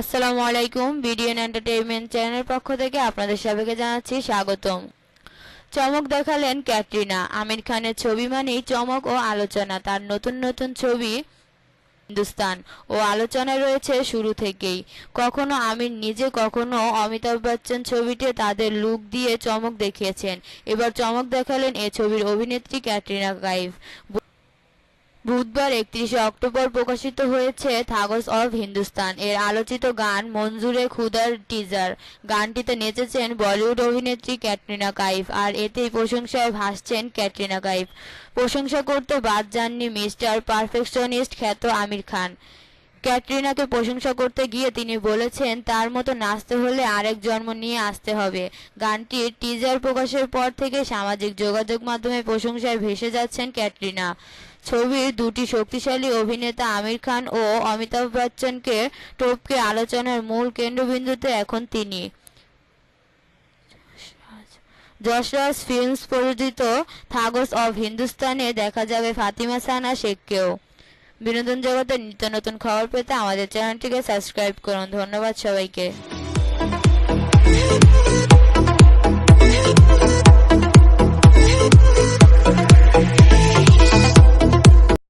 আসসালামু আলাইকুম, BDN entertainment চ্যানেলের পক্ষ থেকে আপনাদের সবাইকে জানাচ্ছি স্বাগতম। চমক দেখালেন ক্যাটরিনা। আমির খানের ছবি মানেই চমক ও আলোচনা, তার নতুন নতুন ছবি হিন্দুস্তান ও আলোচনায় রয়েছে শুরু থেকেই। কখনো আমির নিজে, কখনো অমিতাভ বচ্চন ছবিতে তাদের লুক দিয়ে চমক দেখিয়েছেন। এবার চমক দেখালেন এ ছবির অভিনেত্রী ক্যাটরিনা কাইফ। বুধবার একত্রিশে অক্টোবর প্রকাশিত হয়েছে থাগস অফ হিন্দুস্তান এর আলোচিত গান মঞ্জুরে খুদার টিজার। গানটিতে নেচেছেন বলিউড অভিনেত্রী ক্যাটরিনা কাইফ আর এতেই প্রশংসায় ভাসছেন ক্যাটরিনা কাইফ। প্রশংসা করতে বাদ যাননি মিস্টার পারফেকশনিস্ট খ্যাত আমির খান। ক্যাটরিনাকে প্রশংসা করতে গিয়ে তিনি বলেছেন, তার মতো নাচতে হলে আরেক জন্ম নিয়ে আসতে হবে। গানটির টিজার প্রকাশের পর থেকে সামাজিক যোগাযোগ মাধ্যমে প্রশংসায় ভেসে যাচ্ছেন ক্যাটরিনা। ছবির দুটি শক্তিশালী অভিনেতা আমির খান ও অমিতাভ বচ্চনকে টপকে আলোচনার মূল কেন্দ্রবিন্দুতে এখন তিনি। যশরাজ ফিল্মস প্রযোজিত থাগস অব হিন্দুস্তানে দেখা যাবে ফাতিমা সানা শেখকেও। বিনোদন জগতের নিত্য নতুন খবর পেতে আমাদের চ্যানেলটিকে সাবস্ক্রাইব করুন। ধন্যবাদ সবাইকে।